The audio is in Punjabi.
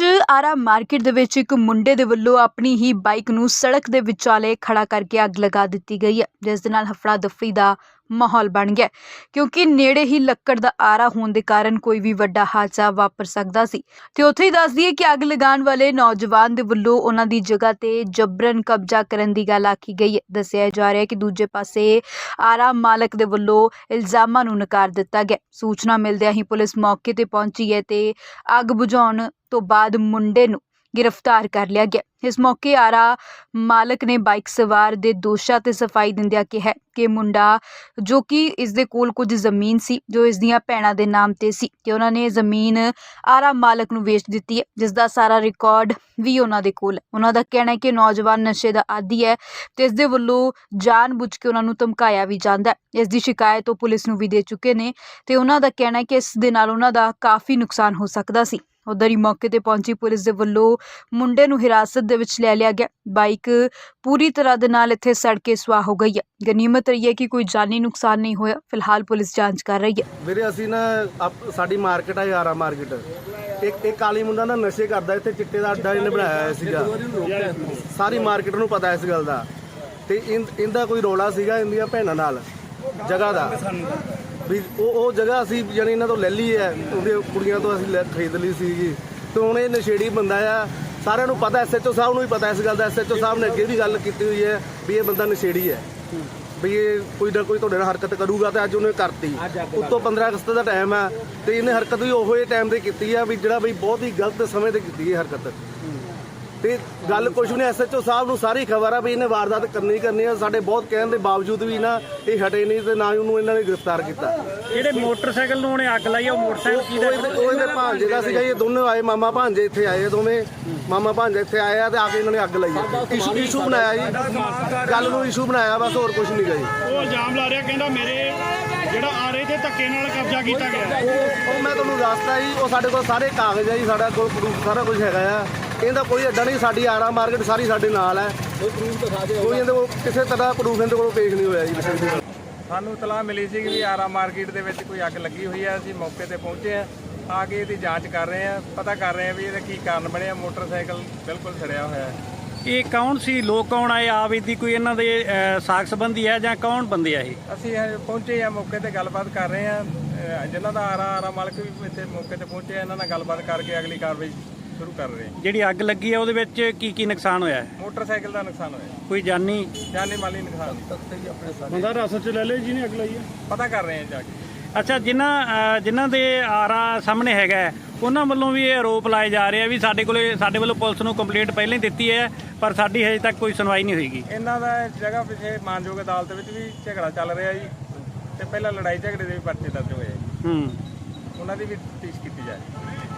ਵਿੱਚ ਆਰਾ ਮਾਰਕੀਟ ਦੇ ਵਿੱਚ ਇੱਕ ਮੁੰਡੇ ਦੇ ਵੱਲੋਂ ਆਪਣੀ ਹੀ ਬਾਈਕ ਨੂੰ ਸੜਕ ਦੇ ਵਿਚਾਲੇ ਖੜਾ ਕਰਕੇ ਅੱਗ ਲਗਾ ਦਿੱਤੀ ਗਈ ਹੈ, ਜਿਸ ਦੇ ਨਾਲ ਹਫੜਾ ਦਫੜੀ ਦਾ ਮਾਹੌਲ ਬਣ ਗਿਆ। ਕਿਉਂਕਿ ਨੇੜੇ ਹੀ ਲੱਕੜ ਦਾ ਆਰਾ ਹੋਣ ਦੇ ਕਾਰਨ ਕੋਈ ਵੀ ਵੱਡਾ ਹਾਦਸਾ ਵਾਪਰ ਸਕਦਾ ਸੀ। ਤੇ ਉੱਥੇ ਹੀ ਦੱਸ ਦਈਏ ਕਿ ਅੱਗ ਲਗਾਉਣ ਵਾਲੇ ਨੌਜਵਾਨ ਦੇ ਵੱਲੋਂ ਉਹਨਾਂ ਦੀ ਜਗ੍ਹਾ ਤੇ ਜਬਰਨ ਕਬਜ਼ਾ ਕਰਨ ਦੀ ਗੱਲ ਆਖੀ ਗਈ ਹੈ। ਦੱਸਿਆ ਜਾ ਰਿਹਾ ਹੈ ਕਿ ਦੂਜੇ ਪਾਸੇ ਆਰਾ ਮਾਲਕ ਦੇ ਵੱਲੋਂ ਇਲਜ਼ਾਮਾਂ ਨੂੰ ਨਕਾਰ ਦਿੱਤਾ ਗਿਆ। ਸੂਚਨਾ ਮਿਲਦਿਆਂ ਹੀ ਪੁਲਿਸ ਮੌਕੇ ਤੇ ਪਹੁੰਚੀ ਹੈ ਤੇ ਅੱਗ ਬੁਝਾਉਣ ਤੋਂ ਬਾਅਦ ਮੁੰਡੇ ਨੂੰ ਗ੍ਰਿਫਤਾਰ ਕਰ ਲਿਆ ਗਿਆ। ਇਸ ਮੌਕੇ ਆਰਾ ਮਾਲਕ ਨੇ ਬਾਈਕ ਸਵਾਰ ਦੇ ਦੋਸ਼ਾਂ ਤੇ ਸਫ਼ਾਈ ਦਿੰਦਿਆਂ ਕਿਹਾ ਕਿ ਮੁੰਡਾ, ਜੋ ਕਿ ਇਸ ਦੇ ਕੋਲ ਕੁਝ ਜ਼ਮੀਨ ਸੀ, ਜੋ ਇਸ ਦੀਆਂ ਭੈਣਾਂ ਦੇ ਨਾਮ ਤੇ ਸੀ, ਤੇ ਉਹਨਾਂ ਨੇ ਜ਼ਮੀਨ ਆਰਾ ਮਾਲਕ ਨੂੰ ਵੇਚ ਦਿੱਤੀ ਹੈ, ਜਿਸ ਦਾ ਸਾਰਾ ਰਿਕਾਰਡ ਵੀ ਉਹਨਾਂ ਦੇ ਕੋਲ ਹੈ। ਉਹਨਾਂ ਦਾ ਕਹਿਣਾ ਹੈ ਕਿ ਨੌਜਵਾਨ ਨਸ਼ੇ ਦਾ ਆਦੀ ਹੈ ਤੇ ਇਸ ਦੇ ਵੱਲੋਂ ਜਾਣਬੁੱਝ ਕੇ ਉਹਨਾਂ ਨੂੰ ਧਮਕਾਇਆ ਵੀ ਜਾਂਦਾ ਹੈ। ਇਸ ਦੀ ਸ਼ਿਕਾਇਤ ਉਹ ਪੁਲਿਸ ਨੂੰ ਵੀ ਦੇ ਚੁੱਕੇ ਨੇ ਤੇ ਉਹਨਾਂ ਦਾ ਕਹਿਣਾ ਹੈ ਕਿ ਇਸ ਦੇ ਨਾਲ ਉਹਨਾਂ ਦਾ ਕਾਫੀ ਨੁਕਸਾਨ ਹੋ ਸਕਦਾ ਸੀ। ਉਧਰ ਹੀ ਮੌਕੇ ਤੇ ਪਹੁੰਚੀ ਪੁਲਿਸ ਦੇ ਵੱਲੋਂ ਮੁੰਡੇ ਨੂੰ ਹਿਰਾਸਤ ਦੇ ਵਿੱਚ ਲੈ ਲਿਆ ਗਿਆ। ਬਾਈਕ ਪੂਰੀ ਤਰ੍ਹਾਂ ਦੇ ਨਾਲ ਇੱਥੇ ਸੜ ਕੇ ਸੁਆਹ ਹੋ ਗਈ ਹੈ। ਗਨੀਮਤ ਰਹੀ ਹੈ ਕਿ ਕੋਈ ਜਾਨੀ ਨੁਕਸਾਨ ਨਹੀਂ ਹੋਇਆ। ਫਿਲਹਾਲ ਪੁਲਿਸ ਜਾਂਚ ਕਰ ਰਹੀ ਹੈ। ਵੀਰੇ, ਅਸੀਂ ਨਾ ਆਪ- ਸਾਡੀ ਮਾਰਕੀਟ ਆ, ਯਾਰਾ ਮਾਰਕੀਟ। ਇੱਕ ਇੱਕ ਕਾਲੀ ਮੁੰਡਾ ਨਾ ਨਸ਼ੇ ਕਰਦਾ, ਇੱਥੇ ਚਿੱਟੇ ਦਾ ਅੱਡਾ ਇਹਨੇ ਬਣਾਇਆ ਹੋਇਆ ਸੀਗਾ। ਸਾਰੀ ਮਾਰਕੀਟ ਨੂੰ ਪਤਾ ਇਸ ਗੱਲ ਦਾ। ਤੇ ਇਨ- ਇਹਦਾ ਕੋਈ ਰੋਲਾ ਸੀਗਾ ਇਹਦੀਆਂ ਭੈਣਾਂ ਨਾਲ, ਜਗ੍ਹਾ ਦਾ। ਵੀ ਉਹ ਉਹ ਜਗ੍ਹਾ ਅਸੀਂ ਜਾਨੀ ਇਹਨਾਂ ਤੋਂ ਲੈ ਲਈ ਹੈ। ਉਹਦੇ ਕੁੜੀਆਂ ਤੋਂ ਅਸੀਂ ਲੈ- ਖਰੀਦ ਲਈ ਸੀਗੀ। ਤੇ ਹੁਣ ਇਹ ਨਸ਼ੇੜੀ ਬੰਦਾ ਆ। ਸਾਰਿਆਂ ਨੂੰ ਪਤਾ ਐਸਐਚਓ ਸਾਹਿਬ ਨੂੰ ਵੀ ਪਤਾ ਇਸ ਗੱਲ ਦਾ। ਐਸਐਚਓ ਸਾਹਿਬ ਨੇ ਅੱਗੇ ਵੀ ਗੱਲ ਕੀਤੀ ਹੋਈ ਹੈ ਵੀ ਇਹ ਬੰਦਾ ਨਸ਼ੇੜੀ ਹੈ। ਵੀ ਇਹ ਕੋਈ ਨਾ ਕੋਈ ਤੁਹਾਡੇ ਨਾਲ ਹਰਕਤ ਕਰੂਗਾ ਤੇ ਅੱਜ ਉਹਨੇ ਕਰਤੀ। ਉੱਤੋਂ 15 ਅਗਸਤ ਦਾ ਟਾਈਮ ਹੈ ਤੇ ਇਹਨੇ ਹਰਕਤ ਵੀ ਉਹੋ ਜਿਹੇ ਟਾਈਮ ਤੇ ਕੀਤੀ ਆ ਵੀ ਜਿਹੜਾ ਵੀ ਬਹੁਤ ਹੀ ਗਲਤ ਸਮੇਂ ਤੇ ਕੀਤੀ ਹੈ ਹਰਕਤ। ਤੇ ਗੱਲ ਕੁਛ ਨਹੀਂ ਐਸਐਚਓ ਸਾਹਿਬ ਨੂੰ ਸਾਰੀ ਖਬਰ ਆ ਵੀ ਇਹਨੇ ਵਾਰਦਾਤ ਕਰਨੀ ਕਰਨੀ ਆ। ਸਾਡੇ ਬਹੁਤ ਕਹਿਣ ਦੇ ਬਾਵਜੂਦ ਵੀ ਨਾ ਇਹ ਹਟੇ ਨਹੀਂ ਤੇ ਨਾ ਹੀ ਉਹਨੂੰ ਇਹਨਾਂ ਨੇ ਗ੍ਰਿਫਤਾਰ ਕੀਤਾ। ਜਿਹੜੇ ਮੋਟਰਸਾਈਕਲ ਨੂੰ ਉਹਨੇ ਅੱਗ ਲਾਈ ਉਹ ਮੋਟਰਸਾਈਕਲ ਕਿਹਦਾ ਉਹ ਇਹਦੇ ਭਾਂਜੇ ਦਾ ਸੀਗਾ ਇਹ ਦੋਨੋਂ ਆਏ ਮਾਮਾ ਭਾਂਜੇ ਇੱਥੇ ਆਏ ਆ ਦੋਵੇਂ। ਮਾਮਾ ਭਾਂਜੇ ਇੱਥੇ ਆਏ ਆ ਤੇ ਆ ਕੇ ਇਹਨਾਂ ਨੇ ਅੱਗ ਲਾਈ ਇਸ਼ੂ ਇਸ਼ੂ ਬਣਾਇਆ ਜੀ। ਗੱਲ ਨੂੰ ਇਸ਼ੂ ਬਣਾਇਆ ਬਸ ਹੋਰ ਕੁਝ ਨਹੀਂ ਗਾ ਜੀ ਉਹ ਇਲਜ਼ਾਮ ਲਾ ਰਿਹਾ ਕਹਿੰਦਾ ਮੇਰੇ ਜਿਹੜਾ ਆਰੇ ਤੇ ਧੱਕੇ ਨਾਲ ਕਬਜ਼ਾ ਕੀਤਾ ਗਿਆ। ਉਹ ਮੈਂ ਤੁਹਾਨੂੰ ਦੱਸਦਾ ਜੀ ਉਹ ਸਾਡੇ ਕੋਲ ਸਾਰੇ ਕਾਗਜ਼ ਆ ਜੀ ਸਾਡਾ ਕੋਲ ਪ੍ਰੂਫ ਸਾਰਾ ਕੁਝ ਹੈਗਾ ਆ। ਇਹਦਾ ਕੋਈ ਅੱਡਾ ਨਹੀਂ ਸਾਡੀ ਆਰਾ ਮਾਰਕੀਟ ਸਾਰੀ ਸਾਡੇ ਨਾਲ ਹੈ। ਕੋਈ ਇਹਦੇ ਕੋਲ ਕਿਸੇ ਤਰ੍ਹਾਂ ਪ੍ਰੂਫ ਇਹਦੇ ਕੋਲ ਪੇਸ਼ ਨਹੀਂ ਹੋਇਆ ਜੀ। ਕਿਸੇ ਦੇ ਸਾਨੂੰ ਇਤਲਾਹ ਮਿਲੀ ਸੀ ਕਿ ਵੀ ਆਰਾ ਮਾਰਕੀਟ ਦੇ ਵਿੱਚ ਕੋਈ ਅੱਗ ਲੱਗੀ ਹੋਈ ਹੈ ਅਸੀਂ ਮੌਕੇ ਤੇ ਪਹੁੰਚੇ ਆ ਆ ਕੇ ਇਹਦੀ ਜਾਂਚ ਕਰ ਰਹੇ ਆ ਪਤਾ ਕਰ ਰਹੇ ਆ ਵੀ ਇਹਦਾ ਕੀ ਕਾਰਨ ਬਣਿਆ ਮੋਟਰਸਾਈਕਲ ਬਿਲਕੁਲ ਸੜਿਆ ਹੋਇਆ ਹੈ। ਇਹ ਕੌਣ ਸੀ ਲੋਕ ਕੌਣ ਆਏ ਆਪ ਦੀ ਕੋਈ ਇਹਨਾਂ ਦੇ ਸਾਕ ਸੰਬੰਧੀ ਹੈ ਜਾਂ ਕੌਣ ਬੰਦੇ ਆ ਇਹ? ਅਸੀਂ ਪਹੁੰਚੇ ਆ ਮੌਕੇ ਤੇ ਗੱਲਬਾਤ ਕਰ ਰਹੇ ਆ ਜਿਨ੍ਹਾਂ ਦਾ ਆਰਾ ਆਰਾ ਮਾਲਕ ਵੀ ਇੱਥੇ ਮੌਕੇ ਤੇ ਪਹੁੰਚੇ ਆ ਇਹਨਾਂ ਨਾਲ ਗੱਲਬਾਤ ਕਰਕੇ ਅਗਲੀ ਕਾਰਵਾਈ ਸ਼ੁਰੂ ਕਰ ਰਹੇ ਆ ਜਿਹੜੀ ਅੱਗ ਲੱਗੀ ਹੈ ਉਹਦੇ ਵਿੱਚ ਕੀ ਕੀ ਨੁਕਸਾਨ ਹੋਇਆ ਹੈ? ਮੋਟਰਸਾਈਕਲ ਦਾ ਨੁਕਸਾਨ ਹੋਇਆ। ਕੋਈ ਜਾਨੀ ਜਾਨੀ ਮਾਲੀ ਨੁਕਸਾਨ ਬੰਦਾ ਰਸਤ ਚ ਲੈ ਲਿਆ ਜਿਹਨੇ ਅੱਗ ਲਾਈ ਹੈ। ਪਤਾ ਕਰ ਰਹੇ ਆ ਜਾ ਕੇ। ਅੱਛਾ ਜਿਨ੍ਹਾਂ ਜਿਨ੍ਹਾਂ ਦੇ ਆਰਾ ਸਾਹਮਣੇ ਹੈਗਾ ਹੈ, ਉਹਨਾਂ ਵੱਲੋਂ ਵੀ ਇਹ ਆਰੋਪ ਲਾਏ ਜਾ ਰਹੇ ਆ ਵੀ ਸਾਡੇ ਕੋਲੇ ਸਾਡੇ ਵੱਲੋਂ ਪੁਲਿਸ ਨੂੰ ਕੰਪਲੇਂਟ ਪਹਿਲਾਂ ਹੀ ਦਿੱਤੀ ਹੈ ਪਰ ਸਾਡੀ ਹਜੇ ਤੱਕ ਕੋਈ ਸੁਣਵਾਈ ਨਹੀਂ ਹੋਈਗੀ। ਇਹਨਾਂ ਦਾ ਜਗ੍ਹਾ ਪਿੱਛੇ ਮਾਨਯੋਗ ਅਦਾਲਤ ਵਿੱਚ ਵੀ ਝਗੜਾ ਚੱਲ ਰਿਹਾ ਜੀ ਤੇ ਪਹਿਲਾਂ ਲੜਾਈ ਝਗੜੇ ਦੇ ਵੀ ਪਰਚੇ ਦਰਜ ਹੋਏ ਆ ਜੀ। ਹੂੰ। ਉਹਨਾਂ ਦੀ ਵੀ ਤਫਤੀਸ਼ ਕੀਤੀ ਜਾ ਰਹੀ ਹੈ।